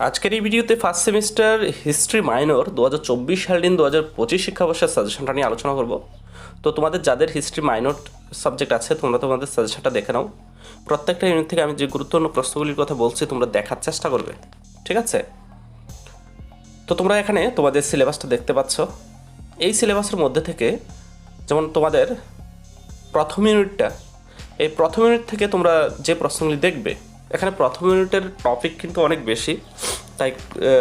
আজকের এই ভিডিওতে ফার্স্ট সেমিস্টার হিস্ট্রি মাইনর দু হাজার চব্বিশ সাল দিন দু হাজার পঁচিশ শিক্ষাবর্ষের সাজেশনটা নিয়ে আলোচনা করব। তো তোমাদের যাদের হিস্ট্রি মাইনর সাবজেক্ট আছে, তোমরা তোমাদের সাজেশনটা দেখে নাও। প্রত্যেকটা ইউনিট থেকে আমি যে গুরুত্বপূর্ণ প্রশ্নগুলির কথা বলছি, তোমরা দেখার চেষ্টা করবে। ঠিক আছে? তো তোমরা এখানে তোমাদের সিলেবাসটা দেখতে পাচ্ছ। এই সিলেবাসের মধ্যে থেকে যেমন তোমাদের প্রথম ইউনিটটা এই প্রথম ইউনিট থেকে তোমরা যে প্রশ্নগুলি দেখবে এখানে প্রথম ইউনিটের টপিক কিন্তু অনেক বেশি। তাই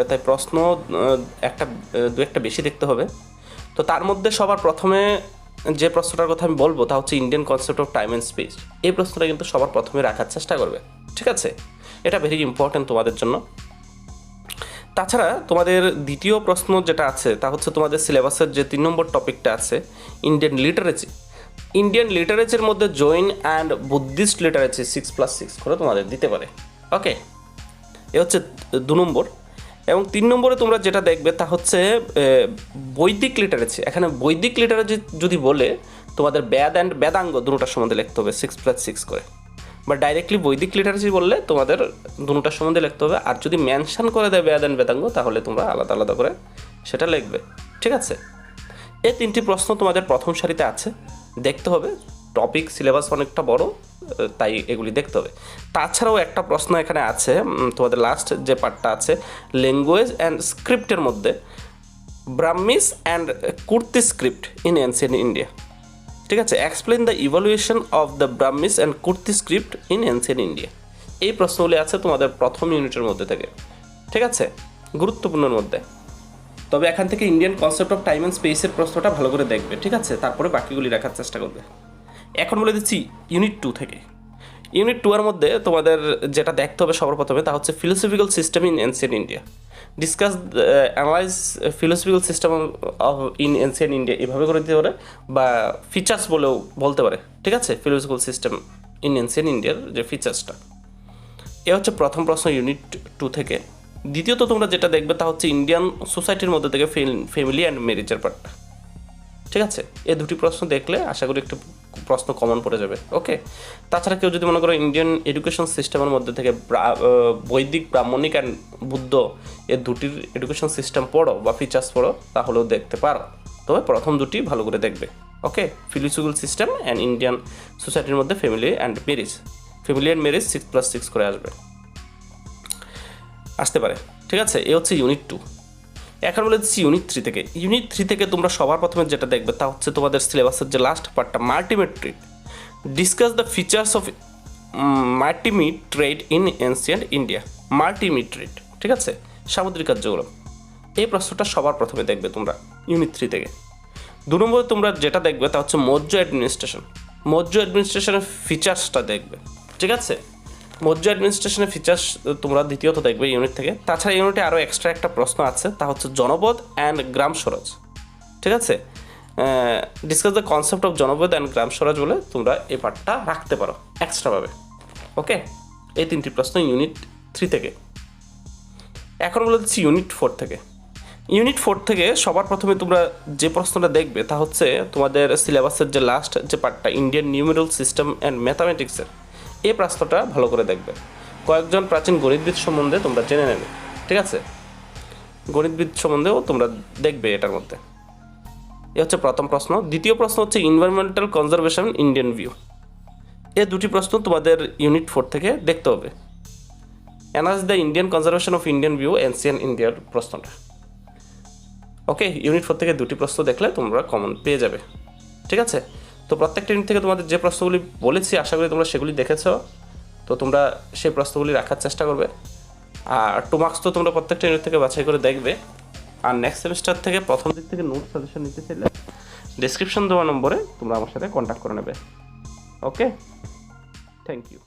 তাই প্রশ্ন একটা দু একটা বেশি দেখতে হবে। তো তার মধ্যে সবার প্রথমে যে প্রশ্নটার কথা আমি বলব তা হচ্ছে Indian concept of time and space এই প্রশ্নটা কিন্তু সবার প্রথমে রাখার চেষ্টা করবে, ঠিক আছে? এটা ভেরি ইম্পর্ট্যান্ট তোমাদের জন্য। তাছাড়া তোমাদের দ্বিতীয় প্রশ্ন যেটা আছে তা হচ্ছে তোমাদের সিলেবাসের যে তিন নম্বর টপিকটা আছে ইন্ডিয়ান লিটারেচার ইন্ডিয়ান লিটারেচারের মধ্যে Jain and Buddhist literature six plus six করে তোমাদের দিতে পারে। ওকে এ হচ্ছে দু নম্বর। এবং তিন নম্বরে তোমরা যেটা দেখবে তা হচ্ছে বৈদিক লিটারেচার এখানে বৈদিক লিটারেচার যদি বলে, তোমাদের বেদ অ্যান্ড বেদাঙ্গ দুটোটার সম্বন্ধে লিখতে হবে সিক্স প্লাস সিক্স করে। বা ডাইরেক্টলি বৈদিক লিটারেচার বললে তোমাদের দুটোটার সম্বন্ধে লিখতে হবে। আর যদি মেনশন করে দেয় বেদ অ্যান্ড বেদাঙ্গ, তাহলে তোমরা আলাদা আলাদা করে সেটা লিখবে। ঠিক আছে? এই তিনটি প্রশ্ন তোমাদের প্রথম সারিতে আছে। দেখতে হবে। টপিক সিলেবাস অনেকটা বড়, তাই এগুলি দেখতে হবে। তাছাড়াও একটা প্রশ্ন এখানে আছে তোমাদের লাস্ট যে পার্টটা আছে ল্যাঙ্গুয়েজ অ্যান্ড স্ক্রিপ্টের মধ্যে Brahmis and Kharosthi script in ancient India ঠিক আছে? Explain the evaluation of the Brahmis and Kharosthi script in ancient India এই প্রশ্নগুলি আছে তোমাদের প্রথম ইউনিটের মধ্যে থেকে। ঠিক আছে? গুরুত্বপূর্ণের মধ্যে। তবে এখান থেকে Indian concept of time and স্পেসের প্রশ্নটা ভালো করে দেখবে, ঠিক আছে? তারপরে বাকিগুলি রাখার চেষ্টা করবে। এখন বলে দিচ্ছি ইউনিট টু থেকে। ইউনিট টু এর মধ্যে তোমাদের যেটা দেখতে হবে সবার প্রথমে তা হচ্ছে philosophical system in ancient India discuss analyse philosophical system of in ancient India এভাবে করে দিতে পারে বা ফিচার্স বলেও বলতে পারে, ঠিক আছে? ফিলোসফিক্যাল সিস্টেম ইন এনসিয়েন্ট ইন্ডিয়ার যে ফিচার্সটা এ হচ্ছে প্রথম প্রশ্ন ইউনিট টু থেকে। দ্বিতীয়ত তোমরা যেটা দেখবে তা হচ্ছে ইন্ডিয়ান সোসাইটির মধ্যে থেকে ফ্যামিলি অ্যান্ড ম্যারেজের পার্টটা ঠিক আছে? এই দুটি প্রশ্ন দেখলে আশা করি একটু প্রশ্ন কমন পড়ে যাবে। ওকে তাছাড়া কেউ যদি মনে করো ইন্ডিয়ান এডুকেশন সিস্টেমের মধ্যে থেকে বৈদিক, ব্রাহ্মণিক অ্যান্ড বুদ্ধ এর দুটির এডুকেশন সিস্টেম পড়ো বা ফিচার্স পড়ো, তাহলেও দেখতে পারো। তবে প্রথম দুটি ভালো করে দেখবে। Okay philosophical system and Indian সোসাইটির মধ্যে family and marriage family and marriage six plus six করে আসবে। আসতে পারে। ঠিক আছে? এ হচ্ছে ইউনিট টু এখন বলে দিচ্ছি ইউনিট থ্রি থেকে। ইউনিট থ্রি থেকে তোমরা সবার প্রথমে যেটা দেখবে তা হচ্ছে তোমাদের সিলেবাসের যে লাস্ট পার্টটা maritime discuss the features of maritime trade in ancient India maritime trade ঠিক আছে? সামুদ্রিক কার্যক্রম এই প্রশ্নটা সবার প্রথমে দেখবে তোমরা ইউনিট থ্রি থেকে। দু নম্বরে তোমরা যেটা দেখবে তা হচ্ছে মৌর্য অ্যাডমিনিস্ট্রেশন মৌর্য অ্যাডমিনিস্ট্রেশনের ফিচার্সটা দেখবে। ঠিক আছে? মৌর্য অ্যাডমিনিস্ট্রেশনের ফিচার্স তোমরা দ্বিতীয়ত দেখবে ইউনিট থেকে। তাছাড়া ইউনিটে আরও এক্সট্রা একটা প্রশ্ন আছে, তা হচ্ছে জনপদ অ্যান্ড গ্রাম স্বরাজ। ঠিক আছে? Discuss the concept of janapada and gram swaraj বলে তোমরা এই পার্টটা রাখতে পারো এক্সট্রাভাবে ওকে এই তিনটি প্রশ্ন ইউনিট থ্রি থেকে। এখন বলে দিচ্ছি ইউনিট ফোর থেকে। ইউনিট ফোর থেকে সবার প্রথমে তোমরা যে প্রশ্নটা দেখবে, তা হচ্ছে তোমাদের সিলেবাসের যে লাস্ট যে পার্টটা ইন্ডিয়ান নিউমেরাল সিস্টেম অ্যান্ড ম্যাথামেটিক্সের এই প্রশ্নটা ভালো করে দেখবে। কয়েকজন প্রাচীন গণিতবিদ সম্বন্ধে তোমরা জেনে নেবে, ঠিক আছে? গণিতবিদ সম্বন্ধেও তোমরা দেখবে এটার মধ্যে। এ হচ্ছে প্রথম প্রশ্ন। দ্বিতীয় প্রশ্ন হচ্ছে ইনভারমেন্টাল কনজারভেশন ইন্ডিয়ান ভিউ এই দুটি প্রশ্ন তোমাদের ইউনিট ফোর থেকে দেখতে হবে। Analyse the Indian conservation of Indian view ancient ইন্ডিয়ার প্রশ্নটা। ওকে ইউনিট ফোর থেকে দুটি প্রশ্ন দেখলে তোমরা কমন পেয়ে যাবে, ঠিক আছে? তো প্রত্যেকটা ইউনিট থেকে তোমাদের যে প্রশ্নগুলি বলেছি, আশা করি তোমরা সেগুলি দেখেছ। তো তোমরা সেই প্রশ্নগুলি রাখার চেষ্টা করবে। আর টু মার্কস তো তোমরা প্রত্যেকটা ইউনিট থেকে বাছাই করে দেখবে। আর নেক্সট সেমিস্টার থেকে প্রথম দিক থেকে নোট সাজেশন নিতে চাইলে ডিসক্রিপশন দেওয়া নম্বরে তোমরা আমার সাথে কন্ট্যাক্ট করে নেবে। Okay thank you